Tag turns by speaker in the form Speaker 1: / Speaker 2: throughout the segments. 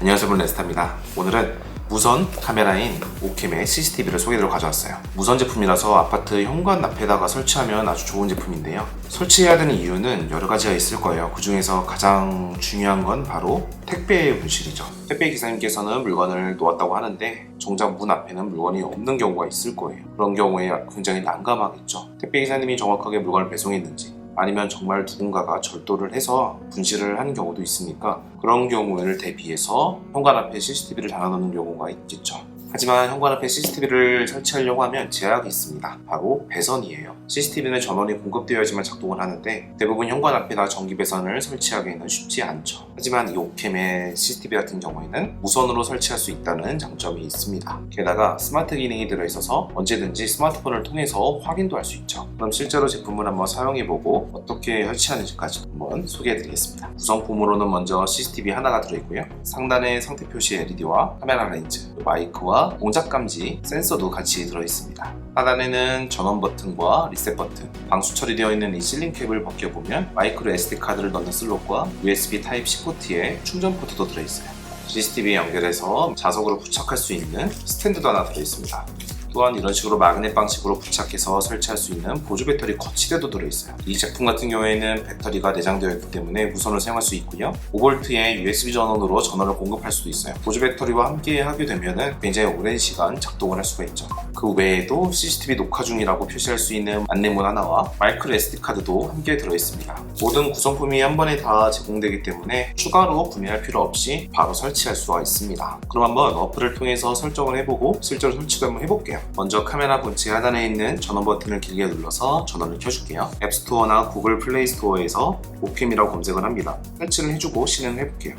Speaker 1: 안녕하세요 여러분 레스타입니다. 오늘은 무선 카메라인 오캠의 CCTV를 소개드로 가져왔어요. 무선 제품이라서 아파트 현관 앞에다가 설치하면 아주 좋은 제품인데요. 설치해야 되는 이유는 여러 가지가 있을 거예요. 그 중에서 가장 중요한 건 바로 택배 분실이죠. 택배 기사님께서는 물건을 놓았다고 하는데 정작 문 앞에는 물건이 없는 경우가 있을 거예요. 그런 경우에 굉장히 난감하겠죠. 택배 기사님이 정확하게 물건을 배송했는지 아니면 정말 누군가가 절도를 해서 분실을 하는 경우도 있으니까 그런 경우를 대비해서 현관 앞에 CCTV를 달아놓는 경우가 있겠죠. 하지만 현관 앞에 CCTV를 설치하려고 하면 제약이 있습니다. 바로 배선이에요. CCTV는 전원이 공급되어야지만 작동을 하는데 대부분 현관 앞에다 전기 배선을 설치하기는 쉽지 않죠. 하지만 이 오캠의 CCTV 같은 경우에는 무선으로 설치할 수 있다는 장점이 있습니다. 게다가 스마트 기능이 들어있어서 언제든지 스마트폰을 통해서 확인도 할 수 있죠. 그럼 실제로 제품을 한번 사용해보고 어떻게 설치하는지까지 한번 소개해드리겠습니다. 구성품으로는 먼저 CCTV 하나가 들어있고요. 상단에 상태 표시 LED와 카메라 렌즈, 마이크와 동작 감지 센서도 같이 들어있습니다. 하단에는 전원 버튼과 리셋 버튼, 방수 처리되어 있는 이 실링 캡을 벗겨보면 마이크로 SD 카드를 넣는 슬롯과 USB Type-C 포트에 충전 포트도 들어있어요. CCTV에 연결해서 자석으로 부착할 수 있는 스탠드도 하나 들어있습니다. 또한 이런 식으로 마그넷 방식으로 부착해서 설치할 수 있는 보조 배터리 거치대도 들어있어요. 이 제품 같은 경우에는 배터리가 내장되어 있기 때문에 무선으로 사용할 수 있고요. 5V의 USB 전원으로 전원을 공급할 수도 있어요. 보조 배터리와 함께 하게 되면 굉장히 오랜 시간 작동을 할 수가 있죠. 그 외에도 CCTV 녹화 중이라고 표시할 수 있는 안내문 하나와 마이크로 SD 카드도 함께 들어있습니다. 모든 구성품이 한 번에 다 제공되기 때문에 추가로 구매할 필요 없이 바로 설치할 수가 있습니다. 그럼 한번 어플을 통해서 설정을 해보고 실제로 설치도 한번 해볼게요. 먼저 카메라 본체 하단에 있는 전원 버튼을 길게 눌러서 전원을 켜줄게요. 앱스토어나 구글 플레이 스토어에서 오캠이라고 검색을 합니다. 설치를 해주고 실행해볼게요.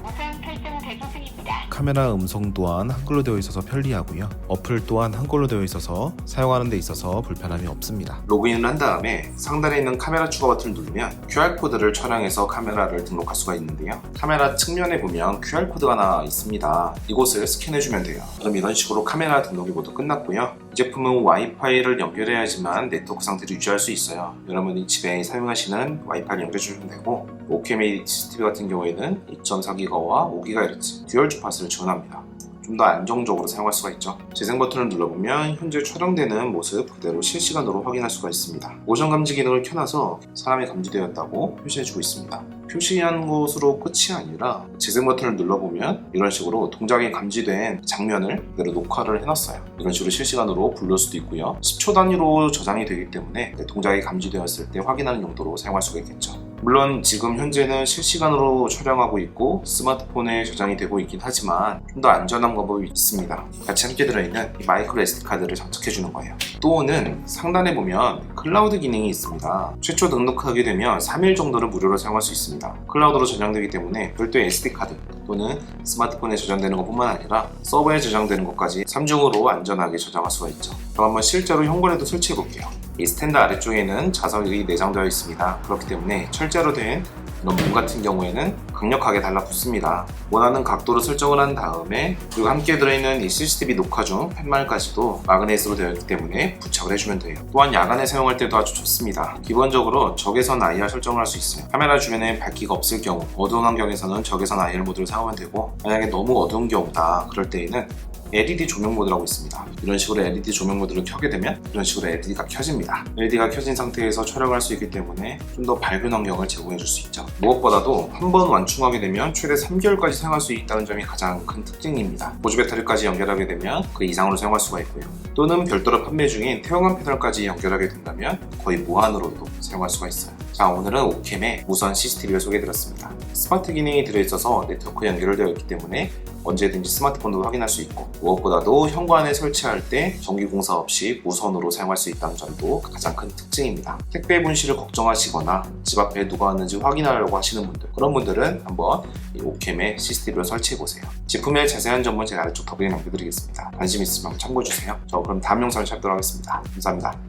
Speaker 2: 카메라 음성 또한 한글로 되어 있어서 편리하고요. 어플 또한 한글로 되어 있어서 사용하는 데 있어서 불편함이 없습니다.
Speaker 1: 로그인을 한 다음에 상단에 있는 카메라 추가 버튼을 누르면 QR코드를 촬영해서 카메라를 등록할 수가 있는데요. 카메라 측면에 보면 QR코드가 하나 있습니다. 이곳을 스캔해주면 돼요. 그럼 이런 식으로 카메라 등록이 모두 끝났고요. 이 제품은 와이파이를 연결해야지만 네트워크 상태를 유지할 수 있어요. 여러분이 집에 사용하시는 와이파이를 연결해주면 되고 오케메이 CCTV 같은 경우에는 2.4GHz와 5GHz 듀얼 주파수를 지원합니다. 좀 더 안정적으로 사용할 수가 있죠. 재생 버튼을 눌러보면 현재 촬영되는 모습 그대로 실시간으로 확인할 수가 있습니다. 모션 감지 기능을 켜놔서 사람이 감지되었다고 표시해주고 있습니다. 표시한 것으로 끝이 아니라 재생 버튼을 눌러보면 이런 식으로 동작이 감지된 장면을 그대로 녹화를 해놨어요. 이런 식으로 실시간으로 부를 수도 있고요. 10초 단위로 저장이 되기 때문에 동작이 감지되었을 때 확인하는 용도로 사용할 수가 있겠죠. 물론 지금 현재는 실시간으로 촬영하고 있고 스마트폰에 저장이 되고 있긴 하지만 좀 더 안전한 방법이 있습니다. 같이 함께 들어있는 이 마이크로 SD 카드를 장착해 주는 거예요. 또는 상단에 보면 클라우드 기능이 있습니다. 최초 등록하게 되면 3일 정도는 무료로 사용할 수 있습니다. 클라우드로 저장되기 때문에 별도의 SD 카드 또는 스마트폰에 저장되는 것뿐만 아니라 서버에 저장되는 것까지 3중으로 안전하게 저장할 수가 있죠. 그럼 한번 실제로 현관에도 설치해 볼게요. 이 스탠드 아래쪽에는 자석이 내장되어 있습니다. 그렇기 때문에 철제로 된이 런문 같은 경우에는 강력하게 달라붙습니다. 원하는 각도로 설정을 한 다음에 그리고 함께 들어있는 이 CCTV 녹화 중 팻말까지도 마그넷으로 되어 있기 때문에 부착을 해주면 돼요. 또한 야간에 사용할 때도 아주 좋습니다. 기본적으로 적외선 IR 설정을 할 수 있어요. 카메라 주변에 밝기가 없을 경우 어두운 환경에서는 적외선 IR 모드를 사용하면 되고 만약에 너무 어두운 경우다 그럴 때에는 LED 조명 모드라고 있습니다. 이런 식으로 LED 조명 모드를 켜게 되면 이런 식으로 LED가 켜집니다. LED가 켜진 상태에서 촬영할 수 있기 때문에 좀 더 밝은 환경을 제공해 줄 수 있죠. 무엇보다도 한 번 완충하게 되면 최대 3개월까지 사용할 수 있다는 점이 가장 큰 특징입니다. 보조 배터리까지 연결하게 되면 그 이상으로 사용할 수가 있고요. 또는 별도로 판매 중인 태양광 패널까지 연결하게 된다면 거의 무한으로도 사용할 수가 있어요. 자, 오늘은 오캠의 무선 CCTV를 소개해드렸습니다. 스마트 기능이 들어있어서 네트워크 연결되어 있기 때문에 언제든지 스마트폰으로 확인할 수 있고 무엇보다도 현관에 설치할 때 전기 공사 없이 무선으로 사용할 수 있다는 점도 가장 큰 특징입니다. 택배 분실을 걱정하시거나 집 앞에 누가 왔는지 확인하려고 하시는 분들 그런 분들은 한번 이 오캠의 CCTV를 설치해 보세요. 제품의 자세한 정보는 제가 아래쪽 더보기에 남겨드리겠습니다. 관심 있으면 참고해 주세요. 저 그럼 다음 영상을 찾도록 하겠습니다. 감사합니다.